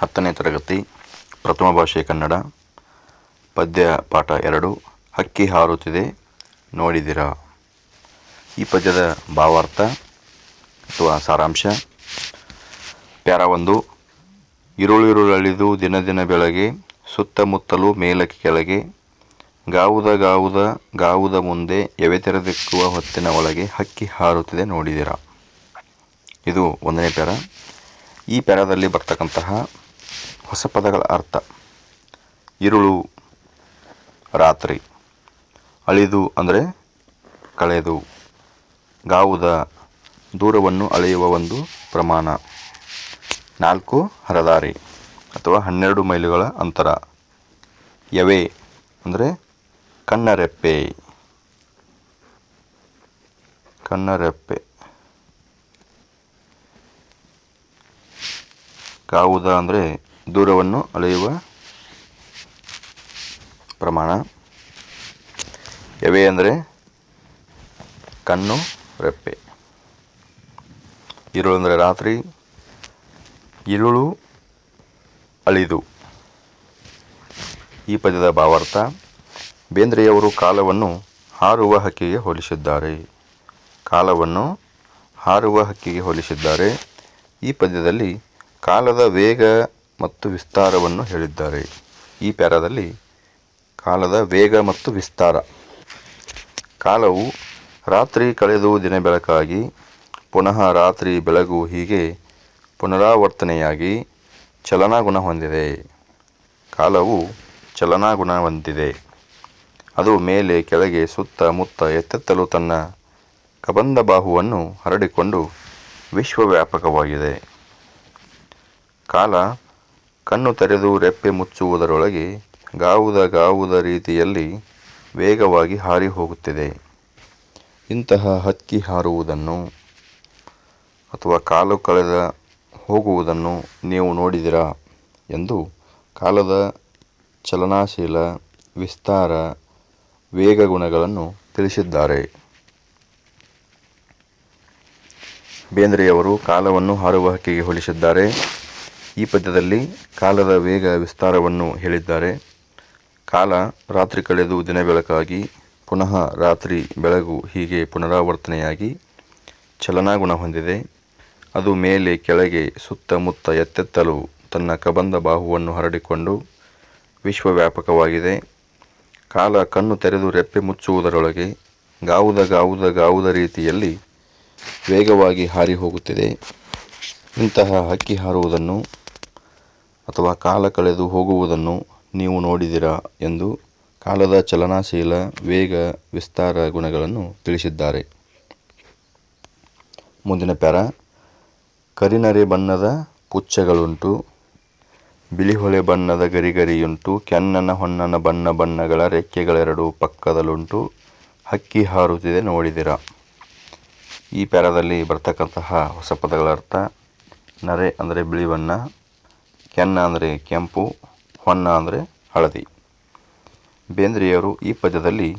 ಹತ್ತನೇ ತರಗತಿ, ಪ್ರಥಮ ಭಾಷೆ ಕನ್ನಡ, ಪದ್ಯ ಪಾಠ ಎರಡು, ಹಕ್ಕಿ ಹಾರುತ್ತಿದೆ, ನೋಡಿದಿರ? ಈ ಪದ್ಯದ ಭಾವಾರ್ಥ ಅಥವಾ ಸಾರಾಂಶ, ಪ್ಯಾರ ಒಂದು ಇರುಳಿರುಳಳಿದು ದಿನ ದಿನ ಬೆಳಗ್ಗೆ ಸುತ್ತಮುತ್ತಲು ಮೇಲಕ್ಕೆ ಕೆಳಗೆ, ಗಾವುದ ಗಾವುದ ಗಾವುದ ಮುಂದೆ ಎವೆ ತೆರೆದಿಕ್ಕುವ ಹೊತ್ತಿನ ಒಳಗೆ ಹಕ್ಕಿ ಹಾರುತ್ತಿದೆ, ನೋಡಿದಿರ? ಇದು ಒಂದನೇ ಪ್ಯಾರ. ಈ ಪ್ಯಾರದಲ್ಲಿ ಬರ್ತಕ್ಕಂತಹ ಹೊಸ ಪದಗಳ ಅರ್ಥ. ಇರುಳು, ರಾತ್ರಿ. ಅಳಿದು ಅಂದರೆ ಕಳೆದು. ಗಾವುದ, ದೂರವನ್ನು ಅಳೆಯುವ ಒಂದು ಪ್ರಮಾಣ. ನಾಲ್ಕು, ಹರದಾರಿ ಅಥವಾ ಹನ್ನೆರಡು ಮೈಲುಗಳ ಅಂತರ. ಯವೆ ಅಂದರೆ ಕಣ್ಣರೆಪ್ಪೆ ಕಣ್ಣರೆಪ್ಪೆ ಗಾವುದ ಅಂದರೆ ದೂರವನ್ನು ಅಳೆಯುವ ಪ್ರಮಾಣ. ಎವೆ ಅಂದರೆ ಕಣ್ಣು, ರೆಪ್ಪೆ. ಇರುಳು ಅಂದರೆ ರಾತ್ರಿ, ಇರುಳು ಅಳಿದು. ಈ ಪದ್ಯದ ಭಾವಾರ್ಥ, ಬೇಂದ್ರೆಯವರು ಕಾಲವನ್ನು ಹಾರುವ ಹಕ್ಕಿಗೆ ಹೋಲಿಸಿದ್ದಾರೆ. ಕಾಲವನ್ನು ಹಾರುವ ಹಕ್ಕಿಗೆ ಹೋಲಿಸಿದ್ದಾರೆ. ಈ ಪದ್ಯದಲ್ಲಿ ಕಾಲದ ವೇಗ ಮತ್ತು ವಿಸ್ತಾರವನ್ನು ಹೇಳಿದ್ದಾರೆ. ಈ ಪ್ಯಾರಾದಲ್ಲಿ ಕಾಲದ ವೇಗ ಮತ್ತು ವಿಸ್ತಾರ. ಕಾಲವು ರಾತ್ರಿ ಕಳೆದು ದಿನ ಬೆಳಕಾಗಿ, ಪುನಃ ರಾತ್ರಿ ಬೆಳಗು ಹೀಗೆ ಪುನರಾವರ್ತನೆಯಾಗಿ ಚಲನಾಗುಣ ಹೊಂದಿದೆ. ಕಾಲವು ಚಲನಾಗುಣ ಹೊಂದಿದೆ ಅದು ಮೇಲೆ ಕೆಳಗೆ ಸುತ್ತ ಮುತ್ತ ಎತ್ತೆತ್ತಲು ತನ್ನ ಕಬಂದ ಬಾಹುವನ್ನು ಹರಡಿಕೊಂಡು ವಿಶ್ವವ್ಯಾಪಕವಾಗಿದೆ. ಕಾಲ ಕಣ್ಣು ತೆರೆದು ರೆಪ್ಪೆ ಮುಚ್ಚುವುದರೊಳಗೆ ಗಾವುದ ಗಾವುದ ರೀತಿಯಲ್ಲಿ ವೇಗವಾಗಿ ಹಾರಿ ಹೋಗುತ್ತಿದೆ. ಇಂತಹ ಹಕ್ಕಿ ಹಾರುವುದನ್ನು ಅಥವಾ ಕಾಲು ಕಳೆದ ಹೋಗುವುದನ್ನು ನೀವು ನೋಡಿದಿರಾ ಎಂದು ಕಾಲದ ಚಲನಾಶೀಲ, ವಿಸ್ತಾರ, ವೇಗ ಗುಣಗಳನ್ನು ತಿಳಿಸಿದ್ದಾರೆ. ಬೇಂದ್ರೆಯವರು ಕಾಲವನ್ನು ಹಾರುವ ಹಕ್ಕಿಗೆ ಹೋಲಿಸಿದ್ದಾರೆ. ಈ ಪದ್ಯದಲ್ಲಿ ಕಾಲದ ವೇಗ ವಿಸ್ತಾರವನ್ನು ಹೇಳಿದ್ದಾರೆ. ಕಾಲ ರಾತ್ರಿ ಕಳೆದು ದಿನ ಬೆಳಕಾಗಿ, ಪುನಃ ರಾತ್ರಿ ಬೆಳಗು ಹೀಗೆ ಪುನರಾವರ್ತನೆಯಾಗಿ ಚಲನಾಗುಣ ಹೊಂದಿದೆ. ಅದು ಮೇಲೆ ಕೆಳಗೆ ಸುತ್ತಮುತ್ತ ಎತ್ತೆತ್ತಲು ತನ್ನ ಕಬಂಧ ಬಾಹುವನ್ನು ಹರಡಿಕೊಂಡು ವಿಶ್ವವ್ಯಾಪಕವಾಗಿದೆ. ಕಾಲ ಕಣ್ಣು ತೆರೆದು ರೆಪ್ಪೆ ಮುಚ್ಚುವುದರೊಳಗೆ ಗಾವುದ ಗಾವುದ ಗಾವುದ ರೀತಿಯಲ್ಲಿ ವೇಗವಾಗಿ ಹಾರಿ ಹೋಗುತ್ತಿದೆ. ಇಂತಹ ಹಕ್ಕಿ ಹಾರುವುದನ್ನು ಅಥವಾ ಕಾಲ ಕಳೆದು ಹೋಗುವುದನ್ನು ನೀವು ನೋಡಿದಿರಾ ಎಂದು ಕಾಲದ ಚಲನಶೀಲ, ವೇಗ, ವಿಸ್ತಾರ ಗುಣಗಳನ್ನು ತಿಳಿಸಿದ್ದಾರೆ. ಮುಂದಿನ ಪ್ಯಾರ. ಕರಿನರೆ ಬಣ್ಣದ ಪುಚ್ಚಗಳುಂಟು, ಬಿಳಿಹೊಳೆ ಬಣ್ಣದ ಗರಿಗರಿಯುಂಟು, ಕೆನ್ನನ ಹೊನ್ನನ ಬಣ್ಣ ಬಣ್ಣಗಳ ರೆಕ್ಕೆಗಳೆರಡು ಪಕ್ಕದಲ್ಲುಂಟು ಹಕ್ಕಿ ಹಾರುತ್ತಿದೆ ನೋಡಿದಿರ. ಈ ಪ್ಯಾರದಲ್ಲಿ ಬರ್ತಕ್ಕಂತಹ ಹೊಸ ಪದಗಳ ಅರ್ಥ, ನರೆ ಅಂದರೆ ಬಿಳಿ ಬಣ್ಣ ಕೆನ್ನ ಅಂದರೆ ಕೆಂಪು, ಹೊನ್ನ ಅಂದರೆ ಹಳದಿ. ಬೇಂದ್ರೆಯವರು ಈ ಪದ್ಯದಲ್ಲಿ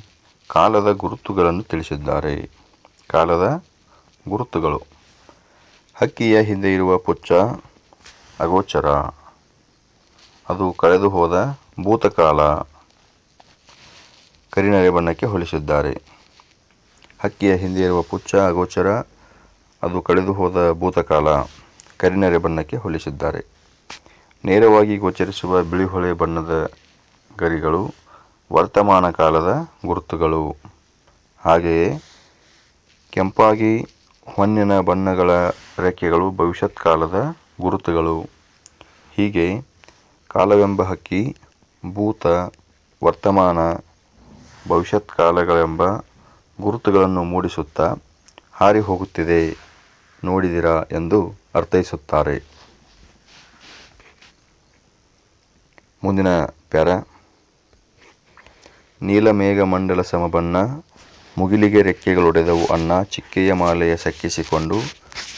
ಕಾಲದ ಗುರುತುಗಳನ್ನು ತಿಳಿಸಿದ್ದಾರೆ. ಕಾಲದ ಗುರುತುಗಳು. ಹಕ್ಕಿಯ ಹಿಂದೆ ಇರುವ ಪುಚ್ಚ, ಅಗೋಚರ. ಅದು ಕಳೆದು ಹೋದ ಭೂತಕಾಲ. ಕರಿನರೆ ಬಣ್ಣಕ್ಕೆ ಹೋಲಿಸಿದ್ದಾರೆ. ಹಕ್ಕಿಯ ಹಿಂದೆ ಇರುವ ಪುಚ್ಚ, ಅಗೋಚರ, ಅದು ಕಳೆದು ಹೋದ ಭೂತಕಾಲ. ಕರಿನರೆ ಬಣ್ಣಕ್ಕೆ ಹೋಲಿಸಿದ್ದಾರೆ. ನೇರವಾಗಿ ಗೋಚರಿಸುವ ಬಿಳಿಹೊಳೆ ಬಣ್ಣದ ಗರಿಗಳು ವರ್ತಮಾನ ಕಾಲದ ಗುರುತುಗಳು. ಹಾಗೆಯೇ ಕೆಂಪಾಗಿ ಹೊನ್ನಿನ ಬಣ್ಣಗಳ ರೆಕ್ಕೆಗಳು ಭವಿಷ್ಯತ್ ಕಾಲದ ಗುರುತುಗಳು. ಹೀಗೆ ಕಾಲವೆಂಬ ಹಕ್ಕಿ ಭೂತ, ವರ್ತಮಾನ, ಭವಿಷ್ಯತ್ ಕಾಲಗಳೆಂಬ ಗುರುತುಗಳನ್ನು ಮೂಡಿಸುತ್ತಾ ಹಾರಿ ಹೋಗುತ್ತಿದೆ, ನೋಡಿದಿರಾ ಎಂದು ಅರ್ಥೈಸುತ್ತಾರೆ. ಮುಂದಿನ ಪ್ಯಾರ. ನೀಲಮೇಘ ಮಂಡಲ ಸಮಬಣ್ಣ, ಮುಗಿಲಿಗೆ ರೆಕ್ಕೆಗಳೊಡೆದವು ಅನ್ನ ಚಿಕ್ಕೆಯ ಮಾಲೆಯ ಸಕ್ಕಿಸಿಕೊಂಡು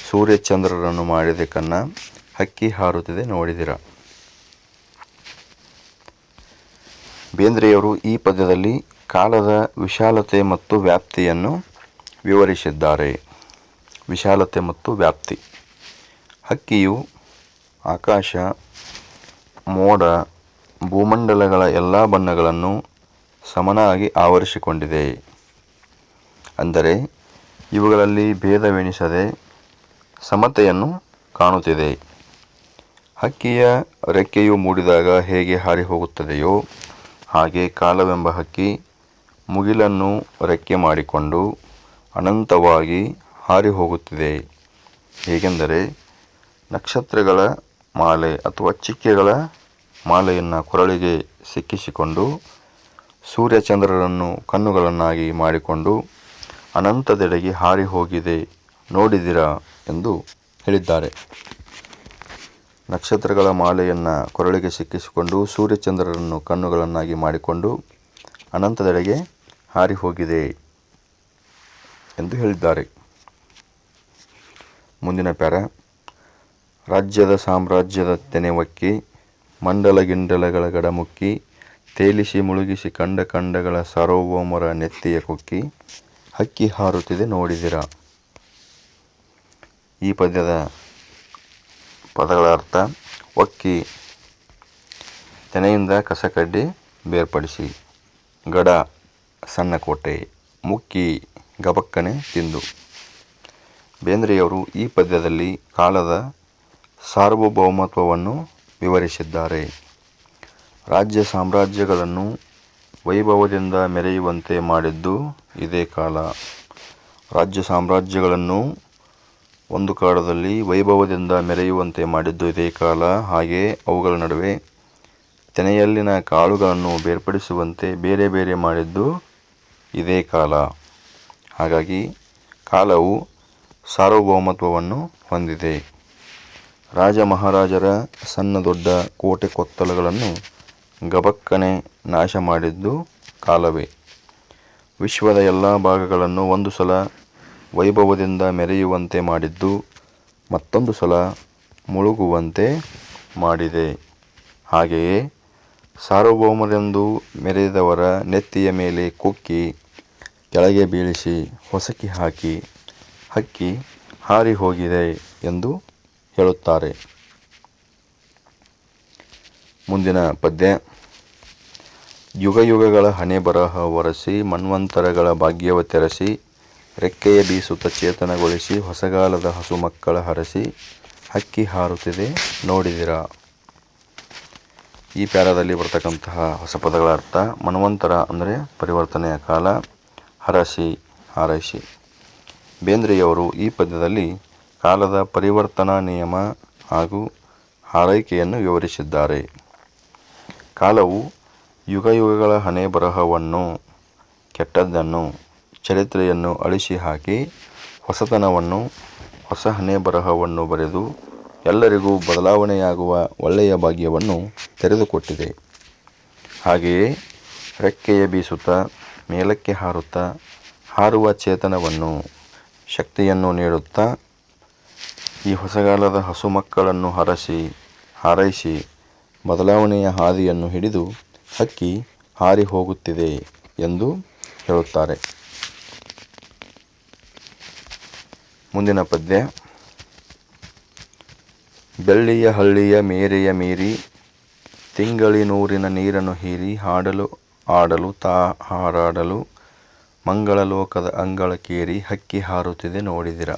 ಸೂರ್ಯಚಂದ್ರರನ್ನು ಮಾಡಿದೆ ಕನ್ನ ಹಕ್ಕಿ ಹಾರುತ್ತಿದೆ ನೋಡಿದಿರ. ಬೇಂದ್ರೆಯವರು ಈ ಪದ್ಯದಲ್ಲಿ ಕಾಲದ ವಿಶಾಲತೆ ಮತ್ತು ವ್ಯಾಪ್ತಿಯನ್ನು ವಿವರಿಸಿದ್ದಾರೆ. ವಿಶಾಲತೆ ಮತ್ತು ವ್ಯಾಪ್ತಿ. ಹಕ್ಕಿಯು ಆಕಾಶ, ಮೋಡ ಭೂಮಂಡಲಗಳ ಎಲ್ಲ ಬಣ್ಣಗಳನ್ನು ಸಮನಾಗಿ ಆವರಿಸಿಕೊಂಡಿದೆ. ಅಂದರೆ, ಇವುಗಳಲ್ಲಿ ಭೇದವೆನಿಸದೆ ಸಮತೆಯನ್ನು ಕಾಣುತ್ತಿದೆ. ಹಕ್ಕಿಯ ರೆಕ್ಕೆಯು ಮೂಡಿದಾಗ ಹೇಗೆ ಹಾರಿ ಹೋಗುತ್ತದೆಯೋ ಹಾಗೆ ಕಾಲವೆಂಬ ಹಕ್ಕಿ ಮುಗಿಲನ್ನು ರೆಕ್ಕೆ ಮಾಡಿಕೊಂಡು ಅನಂತವಾಗಿ ಹಾರಿ ಹೋಗುತ್ತಿದೆ ಹೇಗೆಂದರೆ, ನಕ್ಷತ್ರಗಳ ಮಾಲೆ ಅಥವಾ ಚಿಕ್ಕೆಗಳ ಮಾಲೆಯನ್ನು ಕೊರಳಿಗೆ ಸಿಕ್ಕಿಸಿಕೊಂಡು ಸೂರ್ಯಚಂದ್ರರನ್ನು ಕಣ್ಣುಗಳನ್ನಾಗಿ ಮಾಡಿಕೊಂಡು ಅನಂತದೆಡೆಗೆ ಹಾರಿ ಹೋಗಿದೆ ನೋಡಿದಿರಾ ಎಂದು ಹೇಳಿದ್ದಾರೆ. ನಕ್ಷತ್ರಗಳ ಮಾಲೆಯನ್ನು ಕೊರಳಿಗೆ ಸಿಕ್ಕಿಸಿಕೊಂಡು ಸೂರ್ಯಚಂದ್ರರನ್ನು ಕಣ್ಣುಗಳನ್ನಾಗಿ ಮಾಡಿಕೊಂಡು ಅನಂತದೆಡೆಗೆ ಹಾರಿ ಹೋಗಿದೆ ಎಂದು ಹೇಳಿದ್ದಾರೆ. ಮುಂದಿನ ಪ್ಯಾರ. ರಾಜ್ಯದ ಸಾಮ್ರಾಜ್ಯದ ತೆನೆವಕ್ಕಿ ಮಂಡಲ ಗಿಂಡಲಗಳ ಗಡಮುಕ್ಕಿ, ತೇಲಿಸಿ ಮುಳುಗಿಸಿ ಕಂಡ ಕಂಡಗಳ ಸಾರ್ವಭೌಮರ ನೆತ್ತಿಯ ಕೊಕ್ಕಿ, ಹಕ್ಕಿ ಹಾರುತ್ತಿದೆ ನೋಡಿದಿರ. ಈ ಪದ್ಯದ ಪದಗಳ ಅರ್ಥ ಒಕ್ಕಿ ತೆನೆಯಿಂದ ಕಸಕಡ್ಡಿ ಬೇರ್ಪಡಿಸಿ, ಗಡ ಸಣ್ಣ ಕೋಟೆ ಮುಕ್ಕಿ ಗಬಕ್ಕನೆ ತಿಂದು. ಬೇಂದ್ರೆಯವರು ಈ ಪದ್ಯದಲ್ಲಿ ಕಾಲದ ಸಾರ್ವಭೌಮತ್ವವನ್ನು ವಿವರಿಸಿದ್ದಾರೆ. ರಾಜ್ಯ ಸಾಮ್ರಾಜ್ಯಗಳನ್ನು ವೈಭವದಿಂದ ಮೆರೆಯುವಂತೆ ಮಾಡಿದ್ದು ಇದೇ ಕಾಲ. ರಾಜ್ಯ ಸಾಮ್ರಾಜ್ಯಗಳನ್ನು ಒಂದು ಕಾಲದಲ್ಲಿ ವೈಭವದಿಂದ ಮೆರೆಯುವಂತೆ ಮಾಡಿದ್ದು ಇದೇ ಕಾಲ. ಹಾಗೆ ಅವುಗಳ ನಡುವೆ ತೆನೆಯಲ್ಲಿನ ಕಾಳುಗಳನ್ನು ಬೇರ್ಪಡಿಸುವಂತೆ ಬೇರೆ ಬೇರೆ ಮಾಡಿದ್ದು ಇದೇ ಕಾಲ. ಹಾಗಾಗಿ ಕಾಲವು ಸಾರ್ವಭೌಮತ್ವವನ್ನು ಹೊಂದಿದೆ. ರಾಜ ಮಹಾರಾಜರ ಸಣ್ಣ ದೊಡ್ಡ ಕೋಟೆ ಕೊತ್ತಲಗಳನ್ನು ಗಬಕ್ಕನೆ ನಾಶ ಮಾಡಿದ್ದು ಕಾಲವೇ. ವಿಶ್ವದ ಎಲ್ಲ ಭಾಗಗಳನ್ನು ಒಂದು ಸಲ ವೈಭವದಿಂದ ಮೆರೆಯುವಂತೆ ಮಾಡಿದ್ದು, ಮತ್ತೊಂದು ಸಲ ಮುಳುಗುವಂತೆ ಮಾಡಿದೆ. ಹಾಗೆಯೇ ಸಾರ್ವಭೌಮರೆಂದು ಮೆರೆದವರ ನೆತ್ತಿಯ ಮೇಲೆ ಕುಕ್ಕಿ, ಕೆಳಗೆ ಬೀಳಿಸಿ ಹೊಸಕಿ ಹಾಕಿ, ಹಕ್ಕಿ ಹಾರಿ ಹೋಗಿದೆ ಎಂದು ಹೇಳುತ್ತಾರೆ. ಮುಂದಿನ ಪದ್ಯ. ಯುಗ ಯುಗಗಳ ಹಣೆ ಬರಹ ಒರೆಸಿ, ಮನ್ವಂತರಗಳ ಭಾಗ್ಯವ ತೆರೆಸಿ, ರೆಕ್ಕೆಯ ಬೀಸುತ್ತ ಚೇತನಗೊಳಿಸಿ, ಹೊಸಗಾಲದ ಹಸು ಮಕ್ಕಳ ಹರಸಿ, ಹಕ್ಕಿ ಹಾರುತ್ತಿದೆ ನೋಡಿದಿರ. ಈ ಪ್ಯಾರದಲ್ಲಿ ಬರ್ತಕ್ಕಂತಹ ಹೊಸ ಪದಗಳ ಅರ್ಥ ಮನ್ವಂತರ ಅಂದರೆ ಪರಿವರ್ತನೆಯ ಕಾಲ, ಹರಸಿ, ಹಾರೈಸಿ. ಬೇಂದ್ರೆಯವರು ಈ ಪದ್ಯದಲ್ಲಿ ಕಾಲದ ಪರಿವರ್ತನಾ ನಿಯಮ ಹಾಗೂ ಹಾರೈಕೆಯನ್ನು ವಿವರಿಸಿದ್ದಾರೆ. ಕಾಲವು ಯುಗ ಯುಗಗಳ ಹಣೆ ಬರಹವನ್ನು, ಕೆಟ್ಟದ್ದನ್ನು, ಚರಿತ್ರೆಯನ್ನು ಅಳಿಸಿ ಹಾಕಿ, ಹೊಸತನವನ್ನು, ಹೊಸ ಹಣೆ ಬರಹವನ್ನು ಬರೆದು, ಎಲ್ಲರಿಗೂ ಬದಲಾವಣೆಯಾಗುವ ಒಳ್ಳೆಯ ಭಾಗ್ಯವನ್ನು ತೆರೆದುಕೊಟ್ಟಿದೆ. ಹಾಗೆಯೇ ರೆಕ್ಕೆಯ ಬೀಸುತ್ತಾ, ಮೇಲಕ್ಕೆ ಹಾರುತ್ತಾ, ಹಾರುವ ಚೇತನವನ್ನು, ಶಕ್ತಿಯನ್ನು ನೀಡುತ್ತಾ ಈ ಹೊಸಗಾಲದ ಹಸು ಮಕ್ಕಳನ್ನು ಹರಸಿ, ಹಾರೈಸಿ ಬದಲಾವಣೆಯ ಹಾದಿಯನ್ನು ಹಿಡಿದು ಹಕ್ಕಿ ಹಾರಿ ಹೋಗುತ್ತಿದೆ ಎಂದು ಹೇಳುತ್ತಾರೆ. ಮುಂದಿನ ಪದ್ಯ. ಬೆಳ್ಳಿಯ ಹಳ್ಳಿಯ ಮೇರೆಯ ಮೀರಿ, ತಿಂಗಳಿನೂರಿನ ನೀರನ್ನು ಹೀರಿ ಹಾಡಲು ಆಡಲು ತಾ ಹಾರಾಡಲು ಮಂಗಳ ಲೋಕದ ಅಂಗಳಕ್ಕೇರಿ ಹಕ್ಕಿ ಹಾರುತ್ತಿದೆ ನೋಡಿದಿರ.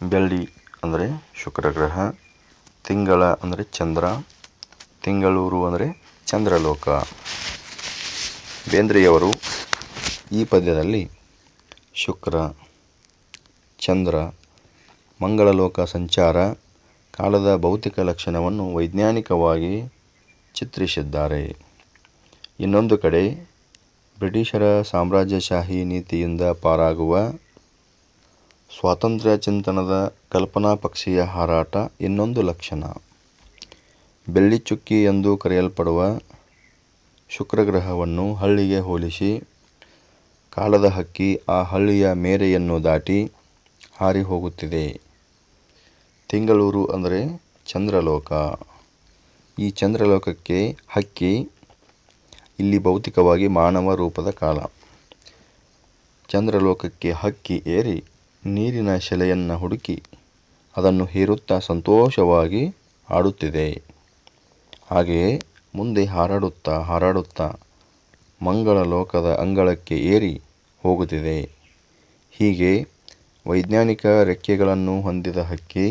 ಬೆಳ್ಳಿ ಅಂದರೆ ಶುಕ್ರ ಗ್ರಹ, ತಿಂಗಳ ಅಂದರೆ ಚಂದ್ರ, ತಿಂಗಳೂರು ಅಂದರೆ ಚಂದ್ರಲೋಕ. ಬೇಂದ್ರೆಯವರು ಈ ಪದ್ಯದಲ್ಲಿ ಶುಕ್ರ, ಚಂದ್ರ, ಮಂಗಳಲೋಕ ಸಂಚಾರ, ಕಾಲದ ಭೌತಿಕ ಲಕ್ಷಣವನ್ನು ವೈಜ್ಞಾನಿಕವಾಗಿ ಚಿತ್ರಿಸಿದ್ದಾರೆ. ಇನ್ನೊಂದು ಕಡೆ ಬ್ರಿಟಿಷರ ಸಾಮ್ರಾಜ್ಯಶಾಹಿ ನೀತಿಯಿಂದ ಪಾರಾಗುವ ಸ್ವಾತಂತ್ರ್ಯ ಚಿಂತನದ ಕಲ್ಪನಾ ಪಕ್ಷಿಯ ಹಾರಾಟ ಇನ್ನೊಂದು ಲಕ್ಷಣ. ಬೆಳ್ಳಿಚುಕ್ಕಿ ಎಂದು ಕರೆಯಲ್ಪಡುವ ಶುಕ್ರಗ್ರಹವನ್ನು ಹಳ್ಳಿಗೆ ಹೋಲಿಸಿ, ಕಾಲದ ಹಕ್ಕಿ ಆ ಹಳ್ಳಿಯ ಮೇರೆಯನ್ನು ದಾಟಿ ಹಾರಿ ಹೋಗುತ್ತಿದೆ ತಿಂಗಳೂರು ಅಂದರೆ ಚಂದ್ರಲೋಕ. ಈ ಚಂದ್ರಲೋಕಕ್ಕೆ ಹಕ್ಕಿ ಇಲ್ಲಿ ಭೌತಿಕವಾಗಿ ಮಾನವ ರೂಪದ ಕಾಲ. ಚಂದ್ರಲೋಕಕ್ಕೆ ಹಕ್ಕಿ ಏರಿ ನೀರಿನ ಶೆಲೆಯನ್ನು ಹುಡುಕಿ ಅದನ್ನು ಹೀರುತ್ತಾ ಸಂತೋಷವಾಗಿ ಆಡುತ್ತಿದೆ ಹಾಗೆಯೇ ಮುಂದೆ ಹಾರಾಡುತ್ತಾ ಹಾರಾಡುತ್ತಾ ಮಂಗಳ ಲೋಕದ ಅಂಗಳಕ್ಕೆ ಏರಿ ಹೋಗುತ್ತಿದೆ. ಹೀಗೆ ವೈಜ್ಞಾನಿಕ ರೆಕ್ಕೆಗಳನ್ನು ಹೊಂದಿದ ಹಕ್ಕಿ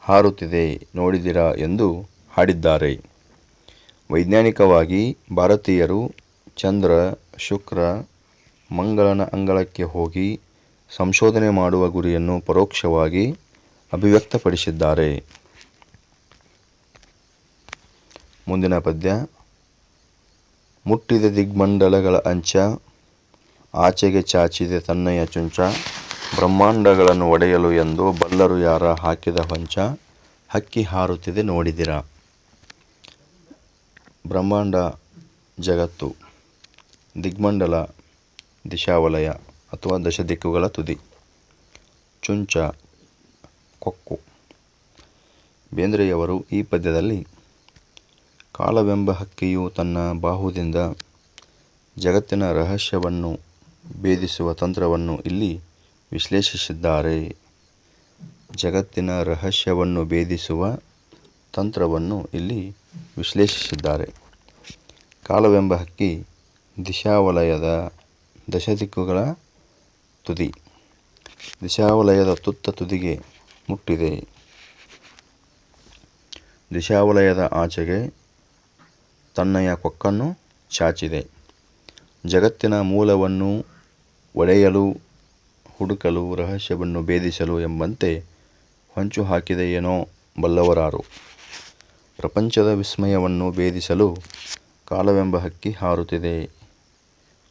ಹಾರುತ್ತಿದೆ ನೋಡಿದಿರಾ ಎಂದು ಹಾಡಿದ್ದಾರೆ. ವೈಜ್ಞಾನಿಕವಾಗಿ ಭಾರತೀಯರು ಚಂದ್ರ, ಶುಕ್ರ, ಮಂಗಳನ ಅಂಗಳಕ್ಕೆ ಹೋಗಿ ಸಂಶೋಧನೆ ಮಾಡುವ ಗುರಿಯನ್ನು ಪರೋಕ್ಷವಾಗಿ ಅಭಿವ್ಯಕ್ತಪಡಿಸಿದ್ದಾರೆ. ಮುಂದಿನ ಪದ್ಯ. ಮುಟ್ಟಿದ ದಿಗ್ಮಂಡಲಗಳ ಅಂಚ, ಆಚೆಗೆ ಚಾಚಿದೆ ತನ್ನಯ ಚುಂಚ, ಬ್ರಹ್ಮಾಂಡಗಳನ್ನು ಒಡೆಯಲು ಎಂದು ಬಲ್ಲರು ಯಾರ ಹಾಕಿದ ಹೊಂಚ, ಹಕ್ಕಿ ಹಾರುತ್ತಿದೆ ನೋಡಿದಿರ. ಬ್ರಹ್ಮಾಂಡ ಜಗತ್ತು, ದಿಗ್ಮಂಡಲ, ದಿಶಾವಲಯ. ಅಥವಾ ದಶದಿಕ್ಕುಗಳ ತುದಿ. ಚುಂಚ, ಕೊಕ್ಕು. ಬೇಂದ್ರೆಯವರು ಈ ಪದ್ಯದಲ್ಲಿ, ಕಾಲವೆಂಬ ಹಕ್ಕಿಯು ತನ್ನ ಬಾಹುದಿಂದ ಜಗತ್ತಿನ ರಹಸ್ಯವನ್ನು ಭೇದಿಸುವ ತಂತ್ರವನ್ನು ಇಲ್ಲಿ ವಿಶ್ಲೇಷಿಸಿದ್ದಾರೆ. ಜಗತ್ತಿನ ರಹಸ್ಯವನ್ನು ಭೇದಿಸುವ ತಂತ್ರವನ್ನು ಇಲ್ಲಿ ವಿಶ್ಲೇಷಿಸಿದ್ದಾರೆ. ಕಾಲವೆಂಬ ಹಕ್ಕಿ ದಿಶಾವಲಯದ ದಶದಿಕ್ಕುಗಳ ತುದಿ. ದಿಶಾವಲಯದ ತುತ್ತ ತುದಿಗೆ ಮುಟ್ಟಿದೆ. ದಿಶಾವಲಯದ ಆಚೆಗೆ ತನ್ನಯ ಕೊಕ್ಕನ್ನು ಚಾಚಿದೆ. ಜಗತ್ತಿನ ಮೂಲವನ್ನು ಒಡೆಯಲು, ಹುಡುಕಲು, ರಹಸ್ಯವನ್ನು ಭೇದಿಸಲು ಎಂಬಂತೆ ಹೊಂಚು ಹಾಕಿದೆಯೇನೋ ಬಲ್ಲವರಾರು. ಪ್ರಪಂಚದ ವಿಸ್ಮಯವನ್ನು ಭೇದಿಸಲು ಕಾಲವೆಂಬ ಹಕ್ಕಿ ಹಾರುತ್ತಿದೆ.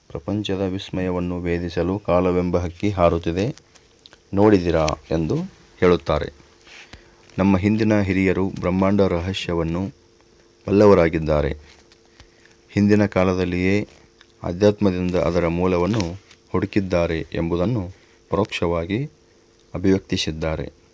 ಪ್ರಪಂಚದ ವಿಸ್ಮಯವನ್ನು ಭೇದಿಸಲು ಕಾಲವೆಂಬ ಹಕ್ಕಿ ಹಾರುತ್ತಿದೆ. ನೋಡಿದಿರಾ ಎಂದು ಹೇಳುತ್ತಾರೆ. ನಮ್ಮ ಹಿಂದಿನ ಹಿರಿಯರು ಬ್ರಹ್ಮಾಂಡ ರಹಸ್ಯವನ್ನು ಬಲ್ಲವರಾಗಿದ್ದಾರೆ. ಹಿಂದಿನ ಕಾಲದಲ್ಲಿಯೇ ಆಧ್ಯಾತ್ಮದಿಂದ ಅದರ ಮೂಲವನ್ನು ಹುಡುಕಿದ್ದಾರೆ ಎಂಬುದನ್ನು ಪರೋಕ್ಷವಾಗಿ ಅಭಿವ್ಯಕ್ತಿಸಿದ್ದಾರೆ.